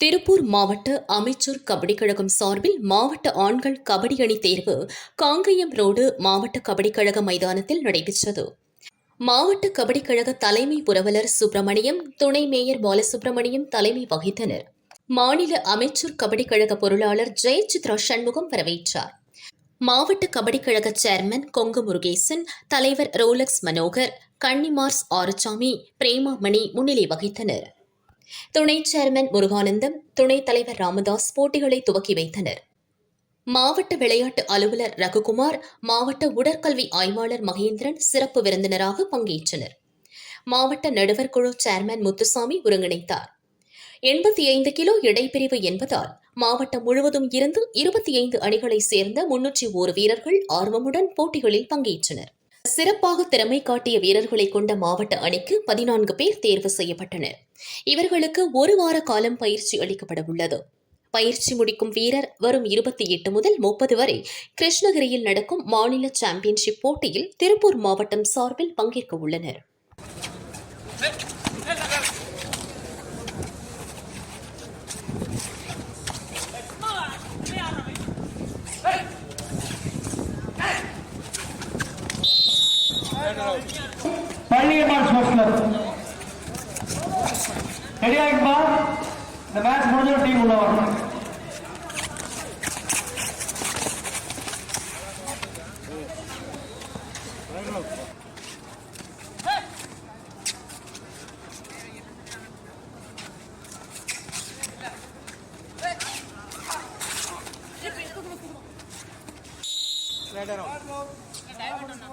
திருப்பூர் மாவட்ட அமைச்சர் கபடி கழகம் சார்பில் மாவட்ட ஆண்கள் கபடி அணி தேர்வு காங்கயம் ரோடு மாவட்ட கபடி கழக மைதானத்தில் நடைபெற்றது. மாவட்ட கபடி கழக தலைமை புரவலர் சுப்பிரமணியம் துணை மேயர் பாலசுப்பிரமணியம் தலைமை வகித்தனர். மாநில அமைச்சர் கபடி கழக பொருளாளர் ஜெயசித்ரா சண்முகம் வரவேற்றார். மாவட்ட கபடி கழக சேர்மன் கொங்கு முருகேசன் தலைவர் ரோலக்ஸ் மனோகர் கன்னிமார்ஸ் ஆறுசாமி பிரேமாமணி முன்னிலை வகித்தனர். துணை சேர்மன் முருகானந்தம் துணைத் தலைவர் ராமதாஸ் போட்டிகளை துவக்கி வைத்தனர். மாவட்ட விளையாட்டு அலுவலர் ரகுகுமார் மாவட்ட உடற்கல்வி ஆய்வாளர் மகேந்திரன் சிறப்பு விருந்தினராக பங்கேற்றனர். மாவட்ட நடுவர் குழு சேர்மன் முத்துசாமி ஒருங்கிணைத்தார். எண்பத்தி ஐந்து கிலோ இடைப்பிரிவு என்பதால் மாவட்டம் முழுவதும் இருந்து இருபத்தி ஐந்து அணிகளைச் சேர்ந்த முன்னூற்றி ஓர் வீரர்கள் ஆர்வமுடன் போட்டிகளில் பங்கேற்றனர். சிறப்பாக திறமை காட்டிய வீரர்களை கொண்ட மாவட்ட அணிக்கு பதினான்கு பேர் தேர்வு செய்யப்பட்டனர். இவர்களுக்கு ஒரு வார காலம் பயிற்சி அளிக்கப்பட உள்ளது பயிற்சி முடிக்கும் வீரர் வரும் இருபத்தி எட்டு முதல் முப்பது வரை கிருஷ்ணகிரியில் நடக்கும் மாநில சாம்பியன்ஷிப் போட்டியில் திருப்பூர் மாவட்டம் சார்பில் பங்கேற்க உள்ளனர் Finally, a match was left. Ready, Akbar? The match for the team will over. Right around.